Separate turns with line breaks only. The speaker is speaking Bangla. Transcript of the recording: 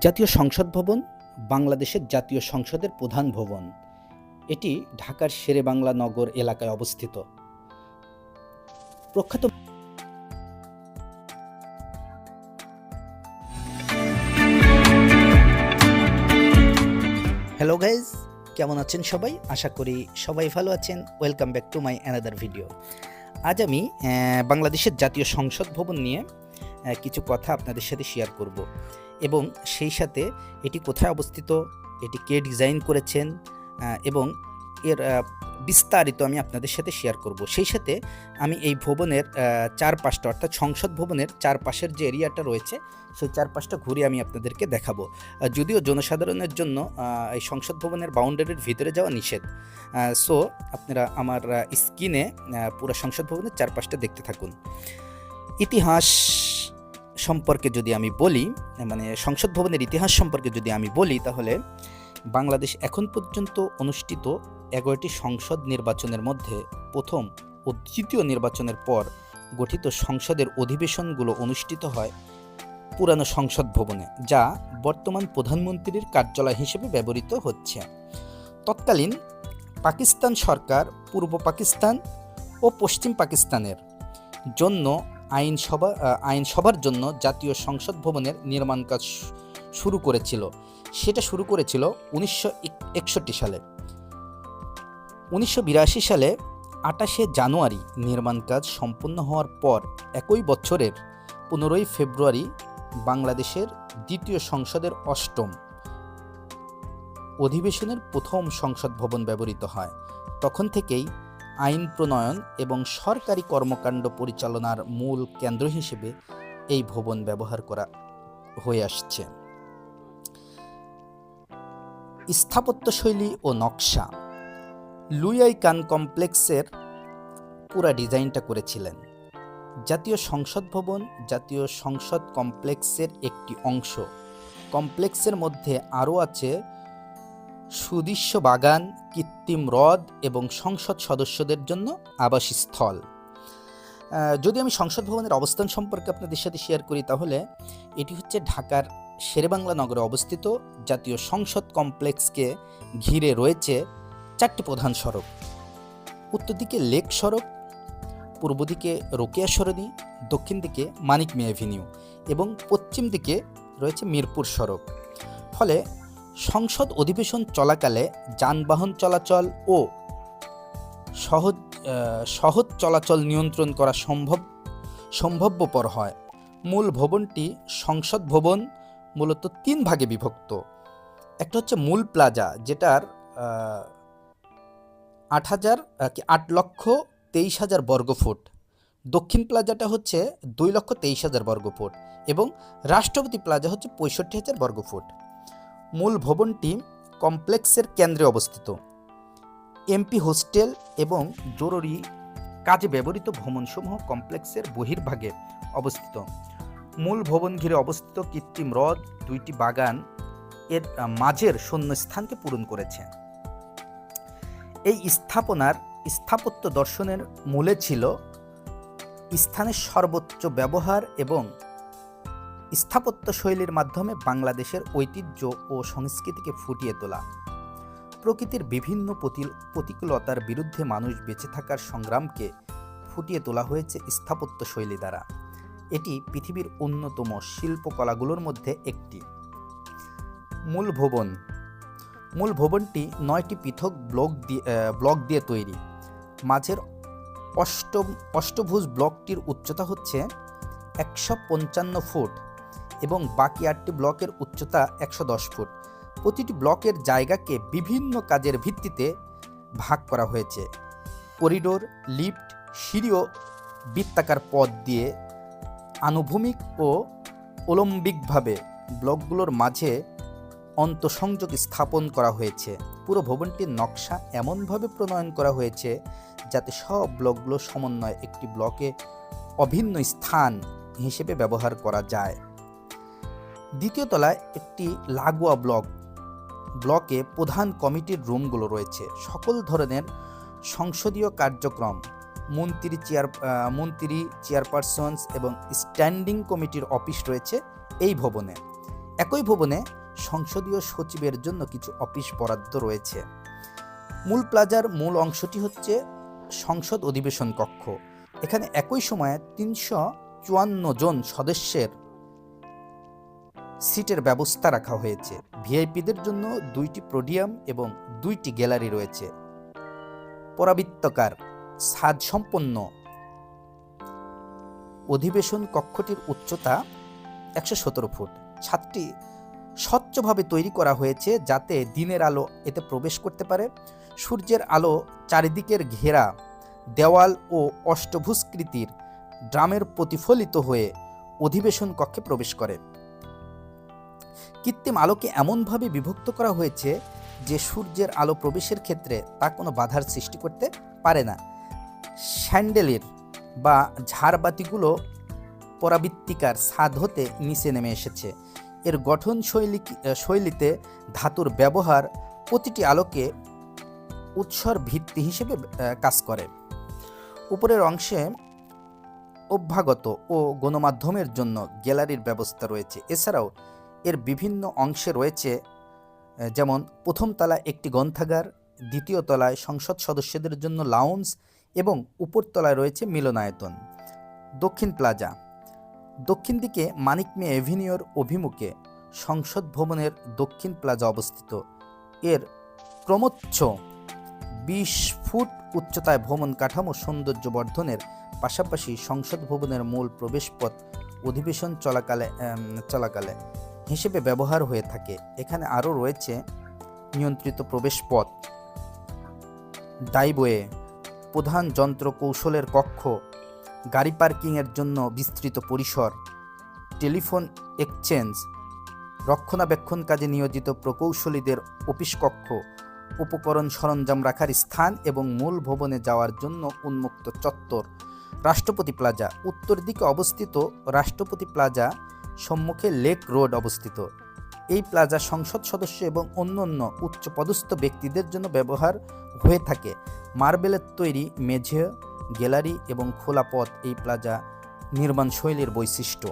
জাতীয় সংসদ ভবন, বাংলাদেশের জাতীয় সংসদের প্রধান ভবন। এটি ঢাকার শেরেবাংলা নগর এলাকায় অবস্থিত। প্রখ্যাত হ্যালো গাইজ কেমন আছেন সবাই? আশা করি সবাই ভালো আছেন। Welcome back to my another video আজ আমি বাংলাদেশের জাতীয় সংসদ ভবন নিয়ে কিছু কথা আপনাদের সাথে শেয়ার করব। এবং সেই সাথে এটি কোথায় অবস্থিত, এটি কে ডিজাইন করেছেন এবং এর বিস্তারিত আমি আপনাদের সাথে শেয়ার করব। সেই সাথে আমি এই ভবনের চারপাশটা অর্থাৎ সংসদ ভবনের চারপাশের যে এরিয়াটা রয়েছে, সেই চারপাশটা ঘুরে আমি আপনাদেরকে দেখাবো। যদিও জনসাধারণের জন্য এই সংসদ ভবনের বাউন্ডারির ভিতরে যাওয়া নিষেধ সো আপনারা আমার স্ক্রিনে পুরো সংসদ ভবনের চারপাশটা দেখতে থাকুন। ইতিহাস সম্পর্কে যদি আমি বলি মানে সংসদ ভবনের ইতিহাস সম্পর্কে যদি আমি বলি, তাহলে বাংলাদেশ এখন পর্যন্ত অনুষ্ঠিত এগারোটি সংসদ নির্বাচনের মধ্যে প্রথম ও দ্বিতীয় নির্বাচনের পর গঠিত সংসদের অধিবেশনগুলো অনুষ্ঠিত হয় পুরানো সংসদ ভবনে, যা বর্তমান প্রধানমন্ত্রীর কার্যালয় হিসেবে ব্যবহৃত হচ্ছে। তৎকালীন পাকিস্তান সরকার পূর্ব পাকিস্তান ও পশ্চিম পাকিস্তানের জন্য আইনসভা আইনসভার জন্য জাতীয় সংসদ ভবনের নির্মাণ কাজ শুরু করেছিল। সেটা শুরু করেছিল উনিশশো একষট্টি সালে। উনিশশো বিরাশি সালে আটাশে জানুয়ারি নির্মাণ কাজ সম্পন্ন হওয়ার পর একই বছরের পনেরোই ফেব্রুয়ারি বাংলাদেশের দ্বিতীয় সংসদের অষ্টম অধিবেশনের প্রথম সংসদ ভবন ব্যবহৃত হয়। তখন থেকেই আইন প্রণয়ন এবং সরকারি কর্মকাণ্ড পরিচালনার মূল কেন্দ্র হিসেবে এই ভবন ব্যবহার করা হয়ে আসছে। স্থাপত্যশৈলী ও নকশা। লুইয়াই কান কমপ্লেক্সের পুরা ডিজাইনটা করেছিলেন। জাতীয় সংসদ ভবন, জাতীয় সংসদ কমপ্লেক্সের একটি অংশ। কমপ্লেক্সের মধ্যে আরও আছে সুদৃশ্য বাগান, কৃত্রিম হ্রদ এবং সংসদ সদস্যদের জন্য আবাসস্থল। যদি আমি সংসদ ভবনের অবস্থান সম্পর্কে আপনাদের সাথে শেয়ার করি তাহলে এটি হচ্ছে ঢাকার শেরেবাংলা নগরে অবস্থিত, জাতীয় সংসদ কমপ্লেক্সকে ঘিরে রয়েছে চারটি প্রধান সড়ক। উত্তর দিকে লেক সড়ক, পূর্ব দিকে রোকেয়া সরণি, দক্ষিণ দিকে মানিক মে অ্যাভিনিউ এবং পশ্চিম দিকে রয়েছে মিরপুর সড়ক। ফলে সংসদ অধিবেশন চলাকালে যানবাহন চলাচল ও সহজ সহজ চলাচল নিয়ন্ত্রণ করা সম্ভব সম্ভব্যপর হয়। মূল ভবনটি সংসদ ভবন, মূলত তিন ভাগে বিভক্ত। একটা হচ্ছে মূল প্লাজা, যেটার আট হাজার কি আট লক্ষ তেইশ হাজার বর্গফুট দক্ষিণ প্লাজাটা হচ্ছে দুই লক্ষ তেইশ হাজার বর্গফুট এবং রাষ্ট্রপতি প্লাজা হচ্ছে পঁয়ষট্টি হাজার বর্গফুট মূল ভবনটি কমপ্লেক্সের কেন্দ্রে অবস্থিত। এমপি হোস্টেল এবং জরুরি কাজে ব্যবহৃত ভবনসমূহ কমপ্লেক্সের বহির্ভাগে অবস্থিত। মূল ভবন ঘিরে অবস্থিত কৃত্রিম হ্রদ, দুইটি বাগান এর মাঝের শূন্যস্থানকে পূরণ করেছে। এই স্থাপনার স্থাপত্য দর্শনের মূলে ছিল স্থানের সর্বোচ্চ ব্যবহার এবং স্থাপত্য শৈলীর মাধ্যমে বাংলাদেশের ঐতিহ্য ও সংস্কৃতিকে ফুটিয়ে তোলা। প্রকৃতির বিভিন্ন প্রতি- প্রতিকূলতার বিরুদ্ধে মানুষ বেঁচে থাকার সংগ্রামকে ফুটিয়ে তোলা হয়েছে স্থাপত্য শৈলী দ্বারা। এটি পৃথিবীর অন্যতম শিল্পকলাগুলোর মধ্যে একটি। মূল ভবন মূল ভবনটি নয়টি পৃথক ব্লক দিয়ে ব্লক দিয়ে তৈরি। মাঝের অষ্টম অষ্টভুজ ব্লকটির উচ্চতা হচ্ছে একশো পঞ্চান্ন ফুট। এবং বাকি আটটি ব্লকের উচ্চতা একশো দশ ফুট। প্রতিটি ব্লকের জায়গাকে বিভিন্ন কাজের ভিত্তিতে ভাগ করা হয়েছে। করিডোর, লিফট, সিঁড়ি ও বৃত্তাকার পথ দিয়ে আনুভূমিক ও অলম্বিকভাবে ব্লকগুলোর মাঝে অন্তঃসংযোগ স্থাপন করা হয়েছে। পুরো ভবনটির নকশা এমনভাবে প্রণয়ন করা হয়েছে যাতে সব ব্লকগুলো সমন্বয়ে একটি ব্লকে অভিন্ন স্থান হিসেবে ব্যবহার করা যায়। দ্বিতীয় তলায় একটি লাগোয়া ব্লক। ব্লকে প্রধান কমিটির রুমগুলো রয়েছে। সকল ধরনের সংসদীয় কার্যক্রম, মন্ত্রী চেয়ার মন্ত্রী, চেয়ারপারসনস এবং স্ট্যান্ডিং কমিটির অফিস রয়েছে এই ভবনে। একই ভবনে সংসদীয় সচিবের জন্য কিছু অফিস বরাদ্দ রয়েছে। মূল প্লাজার মূল অংশটি হচ্ছে সংসদ অধিবেশন কক্ষ। এখানে একই সময়ে তিনশো চুয়ান্ন জন সদস্যের সিটের ব্যবস্থা রাখা হয়েছে। ভিআইপিদের জন্য দুইটি প্রোডিয়াম এবং দুইটি গ্যালারি রয়েছে। পরাবৃত্তকার ছাদ সম্পন্ন। অধিবেশন কক্ষটির উচ্চতা একশো সতেরো ফুট। ছাদটি স্বচ্ছভাবে তৈরি করা হয়েছে যাতে দিনের আলো এতে প্রবেশ করতে পারে। সূর্যের আলো চারিদিকের ঘেরা দেওয়াল ও অষ্টভুষ্কৃতির ড্রামের প্রতিফলিত হয়ে অধিবেশন কক্ষে প্রবেশ করে। কৃত্রিম আলোকে এমনভাবে বিভক্ত করা হয়েছে যে সূর্যের আলো প্রবেশের ক্ষেত্রে তা কোনো বাধার সৃষ্টি করতে পারে না। স্যান্ডেলের বা ঝাড়বাতিগুলো পরাবৃত্তিকার ছাদ হতে নিচে নেমে এসেছে। এর গঠন শৈলী শৈলীতে ধাতুর ব্যবহার প্রতিটি আলোকে উৎসর ভিত্তি হিসেবে কাজ করে। উপরের অংশে অভ্যাগত ও গণমাধ্যমের জন্য গ্যালারির ব্যবস্থা রয়েছে। এছাড়াও এর বিভিন্ন অংশে রয়েছে যেমন প্রথম তলায় একটি গ্রন্থাগার, দ্বিতীয় তলায় সংসদ সদস্যদের জন্য লাউন্স এবং উপরতলায় রয়েছে মিলনায়তন। দক্ষিণ প্লাজা দক্ষিণ দিকে মানিক মে এভিনিউর অভিমুখে সংসদ ভবনের দক্ষিণ প্লাজা অবস্থিত। এর ক্রমচ্ছ বিশ ফুট উচ্চতায় ভবন কাঠামো সৌন্দর্য বর্ধনের পাশাপাশি সংসদ ভবনের মূল প্রবেশপথ অধিবেশন চলাকালে চলাকালে। হিসেবে ব্যবহার হয়ে থাকে। এখানে আরও রয়েছে নিয়ন্ত্রিত প্রবেশপথ ডাইবয়ে প্রধান যন্ত্র কৌশলের কক্ষ, গাড়ি পার্কিংয়ের জন্য বিস্তৃত পরিসর, টেলিফোন এক্সচেঞ্জ, রক্ষণাবেক্ষণ কাজে নিয়োজিত প্রকৌশলীদের অফিস কক্ষ, উপকরণ সরঞ্জাম রাখার স্থান এবং মূল ভবনে যাওয়ার জন্য উন্মুক্ত চত্বর, রাষ্ট্রপতি প্লাজা। উত্তর দিকে অবস্থিত রাষ্ট্রপতি প্লাজা সম্মুখে লেক রোড অবস্থিত। এই প্লাজা সংসদ সদস্য এবং অন্যান্য উচ্চপদস্থ ব্যক্তিদের জন্য ব্যবহার হয়ে থাকে। মার্বেলের তৈরি মেঝে, গ্যালারি এবং খোলা পথ এই প্লাজা নির্মাণ শৈলীর বৈশিষ্ট্য।